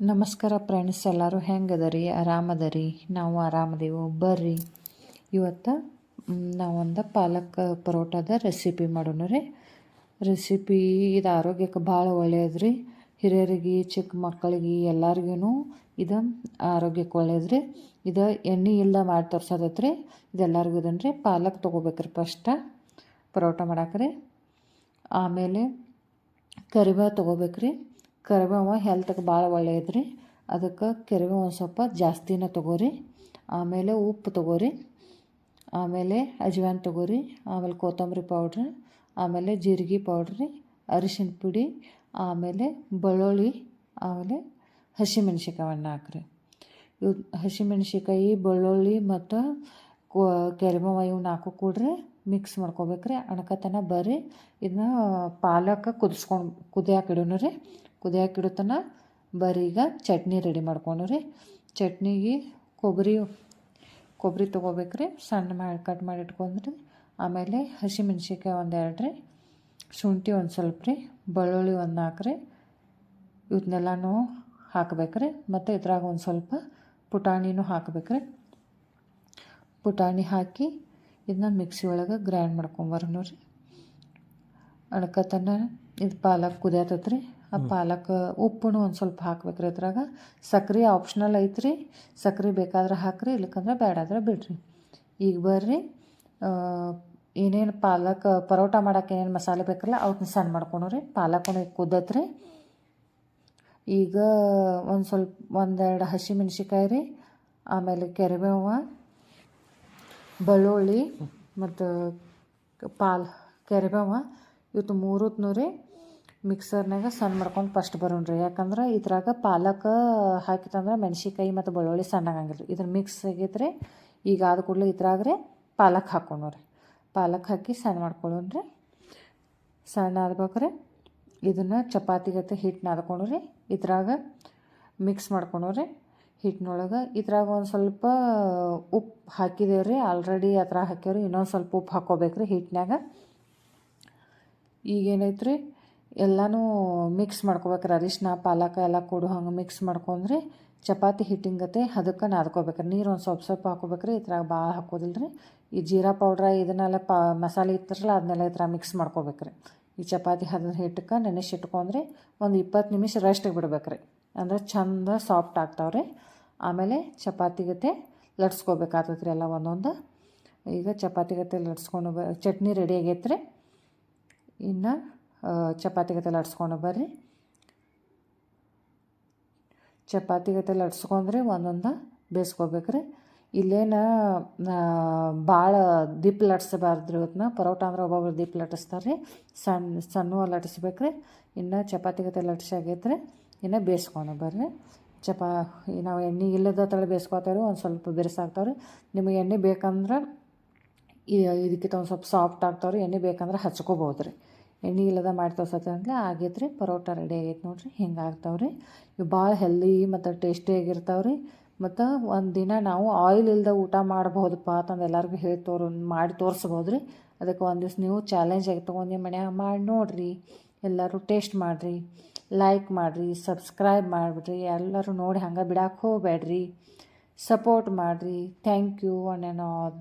ನಮಸ್ಕಾರ ಫ್ರೆಂಡ್ಸ್, ಎಲ್ಲರೂ ಹೆಂಗದರಿ? ಆರಾಮದರಿ? ನಾವು ಆರಾಮದೇವು. ಬರ್ರಿ. ಇವತ್ತು ನಾವೊಂದು ಪಾಲಕ್ ಪರೋಟದ ರೆಸಿಪಿ ಮಾಡೋಣ ರೀ. ರೆಸಿಪಿ ಇದು ಆರೋಗ್ಯಕ್ಕೆ ಭಾಳ ಒಳ್ಳೆಯದು ರೀ ಹಿರಿಯರಿಗೆ, ಚಿಕ್ಕ ಮಕ್ಕಳಿಗೆ ಎಲ್ಲರಿಗೂ ಇದು ಆರೋಗ್ಯಕ್ಕೆ ಒಳ್ಳೆಯದು ರೀ ಇದು ಎಣ್ಣೆ ಇಲ್ಲದ ಮಾಡಿ ತೋರ್ಸೋದೈತೆ ರೀ ಇದೆಲ್ಲರಿಗೂ ಇದನ್ನು ರೀ ಪಾಲಕ್ ತೊಗೋಬೇಕ್ರಿ ಫಸ್ಟ. ಪರೋಟ ಮಾಡಾಕ್ರಿ ಆಮೇಲೆ ಕರಿಬೇವು ತೊಗೋಬೇಕ್ರಿ. ಕರಿಬೇವು ಹೆಲ್ತ್ಗೆ ಭಾಳ ಒಳ್ಳೆಯದು ರೀ ಅದಕ್ಕೆ ಕರಿಬೇವು ಒಂದು ಸ್ವಲ್ಪ ಜಾಸ್ತಿನೇ ತೊಗೋರಿ. ಆಮೇಲೆ ಉಪ್ಪು ತೊಗೋರಿ. ಆಮೇಲೆ ಅಜ್ವಾನ್ ತೊಗೋರಿ. ಆಮೇಲೆ ಕೊತ್ತಂಬರಿ ಪೌಡ್ರ್ ಆಮೇಲೆ ಜೀರಿಗೆ ಪೌಡ್ರಿ ಅರಿಶಿನ ಪುಡಿ. ಆಮೇಲೆ ಬೆಳ್ಳುಳ್ಳಿ. ಆಮೇಲೆ ಹಸಿಮೆಣ್ಸಿಕಾವನ್ನ ಹಾಕ್ರಿ. ಇವು ಹಸಿಮೆಣ್ಸಿಕಾಯಿ ಬೆಳ್ಳುಳ್ಳಿ ಮತ್ತು ಕೊ, ಕೆರಿಬೇವು ಇವನ್ನ ಹಾಕೋ ಕೂಡ್ರೆ ಮಿಕ್ಸ್ ಮಾಡ್ಕೋಬೇಕ್ರಿ. ಅಣಕತನ ಬರ್ರಿ. ಇದನ್ನ ಪಾಲಕ ಕುದಿಸ್ಕೊಂಡು ಕುದಿಯಾಕೆ ರೀ. ಕುದಿಯಾಕೆ ಇಡೋತನ ಬರ್ರಿ ಈಗ ಚಟ್ನಿ ರೆಡಿ ಮಾಡ್ಕೊಂಡು ರೀ. ಚಟ್ನಿಗೆ ಕೊಬ್ಬರಿ ಕೊಬ್ಬರಿ ತೊಗೋಬೇಕ್ರಿ. ಸಣ್ಣ ಮಾಡಿ, ಕಟ್ ಮಾಡಿ ಇಟ್ಕೊಂಡ್ರಿ. ಆಮೇಲೆ ಹಸಿಮೆಣ್ಸಿಕಾಯಿ ಒಂದು ಎರಡು ರೀ. ಶುಂಠಿ ಒಂದು ಸ್ವಲ್ಪ ರೀ. ಬೆಳ್ಳುಳ್ಳಿ ಒಂದು ನಾಲ್ಕು ರೀ. ಇವನ್ನೆಲ್ಲನೂ ಹಾಕ್ಬೇಕ್ರಿ ಮತ್ತು ಇದ್ರಾಗ ಒಂದು ಸ್ವಲ್ಪ ಪುಟಾಣಿನೂ ಹಾಕ್ಬೇಕ್ರಿ ಪುಟಾಣಿ ಹಾಕಿ ಇದನ್ನ ಮಿಕ್ಸಿ ಒಳಗೆ ಗ್ರೈಂಡ್ ಮಾಡ್ಕೊಂಬರೋಣ ರೀ ಅಡ್ಕತನ ಇದು ಪಾಲಕ್ ಕುದಿಯತೈತೆ ರೀ ಆ ಪಾಲಕ್ ಉಪ್ಪುನು ಒಂದು ಸ್ವಲ್ಪ ಹಾಕ್ಬೇಕ್ರಿ ಅದ್ರಾಗ ಸಕ್ರೆ ಆಪ್ಷನಲ್ ಐತ್ರಿ. ಸಕ್ರೆ ಬೇಕಾದ್ರೆ ಹಾಕ್ರಿ ಇಲ್ಲಕಂದ್ರೆ ಬೇಡಾದ್ರೆ ಬಿಡ್ರಿ. ಈಗ ಬರ್ರಿ ಏನೇನು ಪಾಲಕ್ ಪರೋಟ ಮಾಡಕ್ಕೆ ಏನೇನು ಮಸಾಲೆ ಬೇಕಲ್ಲ ಅವನ್ನ ಸಣ್ಣ ಮಾಡ್ಕೊಂಡು ರೀ ಪಾಲಕ್ಕೂ ಕುದ್ದತ್ ರೀ ಈಗ ಒಂದು ಸ್ವಲ್ಪ ಒಂದೆರಡು ಹಸಿಮೆಣ್ಸಿಕಾಯಿ ರೀ ಆಮೇಲೆ ಕೆರಿಬೇವು ಬೆಳ್ಳುಳ್ಳಿ ಮತ್ತು ಪಾಲ್, ಕೆರಿಬೇವು, ಇವತ್ತು ಮೂರೂತ್ನು ರೀ ಮಿಕ್ಸರ್ನಾಗ ಸಣ್ಣ ಮಾಡ್ಕೊಂಡು ಫಸ್ಟ್ ಬರೋಣ ರೀ ಯಾಕಂದ್ರೆ ಇದ್ರಾಗ ಪಾಲಕ್ ಹಾಕಿತ್ತಂದ್ರೆ ಮೆಣ್ಸಿಕಾಯಿ ಮತ್ತು ಬೆಳ್ಳುಳ್ಳಿ ಸಣ್ಣ ಆಗಂಗಿಲ್ಲ ರೀ ಇದ್ರ ಮಿಕ್ಸ್ ಆಗಿದ್ರೆ ಈಗ ಆದ ಕೂಡಲೇ ರೀ ಪಾಲಕ್ ಹಾಕೋಣ ರೀ ಪಾಲಕ್ ಹಾಕಿ ಸಣ್ಣ ಮಾಡ್ಕೊಳ್ಳೋಣ ರೀ ಸಣ್ಣ ಆದ್ಬೇಕ್ರೆ. ಇದನ್ನು ಚಪಾತಿ ಗತೆ ಹಿಟ್ಟು ನಾದ್ಕೊಂಡು ರೀ ಇದ್ರಾಗ ಮಿಕ್ಸ್ ಮಾಡ್ಕೊಂಡು ರೀ ಹಿಟ್ಟಿನೊಳಗೆ. ಇದ್ರಾಗ ಒಂದು ಸ್ವಲ್ಪ ಉಪ್ಪು ಹಾಕಿದೇವೆ ರೀ ಆಲ್ರೆಡಿ ಅದ್ರ ಹಾಕ್ಯಾವ್ರಿ. ಇನ್ನೊಂದು ಸ್ವಲ್ಪ ಉಪ್ಪು ಹಾಕ್ಕೋಬೇಕು ರೀ ಹಿಟ್ಟಿನಾಗ ರೀ ಎಲ್ಲನೂ ಮಿಕ್ಸ್ ಮಾಡ್ಕೋಬೇಕ್ರಿ. ಅರಿಶಿನ ಪಾಲಕ ಎಲ್ಲ ಕೊಡು ಹಂಗೆ ಮಿಕ್ಸ್ ಮಾಡ್ಕೊಂಡ್ರಿ. ಚಪಾತಿ ಹಿಟ್ಟಿನ ಗತೆ ಅದಕ್ಕೆ ನಾದ್ಕೋಬೇಕ್ರಿ. ನೀರು ಒಂದು ಸ್ವಲ್ಪ ಸ್ವಲ್ಪ ಹಾಕೋಬೇಕ್ರಿ. ಇದ್ರಾಗ ಭಾಳ ಹಾಕೋದಿಲ್ಲ ರೀ ಈ ಜೀರಾ ಪೌಡ್ರ ಇದನ್ನೆಲ್ಲ ಪಾ ಮಸಾಲೆ ಇತ್ತರಲ್ಲ ಅದನ್ನೆಲ್ಲ ಇದ್ರಾಗ ಮಿಕ್ಸ್ ಮಾಡ್ಕೋಬೇಕ್ರಿ. ಈ ಚಪಾತಿ ಹದ ಹಿಟ್ಟಕ್ಕೆ ನೆನೆಸಿಟ್ಕೊಂಡ್ರಿ, ಒಂದು ಇಪ್ಪತ್ತು ನಿಮಿಷ ರೆಸ್ಟಿಗೆ ಬಿಡ್ಬೇಕ್ರಿ. ಅಂದ್ರೆ ಚಂದ ಸಾಫ್ಟ್ ಆಗ್ತಾವ್ರಿ. ಆಮೇಲೆ ಚಪಾತಿ ಗತೆ ಲಟ್ಸ್ಕೋಬೇಕಾಗ್ತದೆ ರೀ ಎಲ್ಲ ಒಂದೊಂದು. ಈಗ ಚಪಾತಿ ಗತೆ ಲಟ್ಸ್ಕೊಂಡು ಬ, ಚಟ್ನಿ ರೆಡಿ ಆಗೈತೆ ರೀ ಇನ್ನು ಚಪಾತಿ ಗತೆ ಲಟ್ಸ್ಕೊಂಡು ಬರ್ರಿ. ಚಪಾತಿ ಗತೆ ಲಟ್ಸ್ಕೊಂಡ್ರೆ ಒಂದೊಂದು ಬೇಯಿಸ್ಕೋಬೇಕ್ರಿ. ಇಲ್ಲೇನು ಭಾಳ ದಿಪ್ ಲಟ್ಸಬಾರ್ದು ರೀ ಇವತ್ತನ್ನ ಪರೋಟ ಅಂದ್ರೆ ಒಬ್ಬೊಬ್ಬರು ದೀಪ ಲಟ್ಟಿಸ್ತಾರೆ ರೀ ಸಣ್ಣ ಸಣ್ಣ ಲಟ್ಟಿಸ್ಬೇಕ್ರಿ. ಇನ್ನು ಚಪಾತಿ ಗತೆ ಲಟ್ಸಾಗೈತೆ ರೀ ಇನ್ನು ಬೇಯಿಸ್ಕೊಂಡು ಬರ್ರಿ. ಚಪಾ, ನಾವು ಎಣ್ಣೆ ಇಲ್ಲದ ತಳ ಬೇಯಿಸ್ಕೊತೇವೆ ಒಂದು ಸ್ವಲ್ಪ ಬಿರುಸಾಗ್ತಾವೆ ರೀ ನಿಮಗೆ ಎಣ್ಣೆ ಬೇಕಂದ್ರೆ ಇದಕ್ಕಿಂತ ಒಂದು ಸ್ವಲ್ಪ ಸಾಫ್ಟ್ ಆಗ್ತಾವೆ ರೀ ಎಣ್ಣೆ ಬೇಕಂದ್ರೆ ಹಚ್ಕೋಬೋದು ರೀ ಎಣ್ಣೆ ಇಲ್ಲದ ಮಾಡಿ ತೋರ್ಸತ್ತೆ ಅಂದ್ರೆ ಆಗೈತೆ ರೀ ಪರೋಟ ರೆಡಿ ಆಗೈತೆ ನೋಡಿರಿ. ಹಿಂಗೆ ಆಗ್ತಾವೆ ರೀ ಇವು ಭಾಳ ಹೆಲ್ದಿ ಮತ್ತು ಟೇಸ್ಟಿಯಾಗಿರ್ತಾವೆ ರೀ ಮತ್ತು ಒಂದು ದಿನ ನಾವು ಆಯಿಲ್ ಇಲ್ಲದ ಊಟ ಮಾಡ್ಬೋದಪ್ಪ ಅಂತಂದು ಎಲ್ಲರಿಗೂ ಹೇಳಿ ತೋರು, ಮಾಡಿ ತೋರಿಸ್ಬೋದು ರೀ ಅದಕ್ಕೆ ಒಂದು ದಿವ್ಸ ನೀವು ಚಾಲೆಂಜ್ ಆಗಿ ತೊಗೊಂಡು ಮನ್ಯಾಗ ಮಾಡಿ ನೋಡಿರಿ. ಎಲ್ಲರೂ ಟೇಸ್ಟ್ ಮಾಡಿರಿ. ಲೈಕ್ ಮಾಡಿರಿ ಸಬ್ಸ್ಕ್ರೈಬ್ ಮಾಡಿಬಿಡ್ರಿ, ಎಲ್ಲರೂ ನೋಡಿ ಹಂಗೆ ಬಿಡಕ್ಕೆ ಹೋಗಬೇಡ್ರಿ. ಸಪೋರ್ಟ್ ಮಾಡಿರಿ. Thank you one and all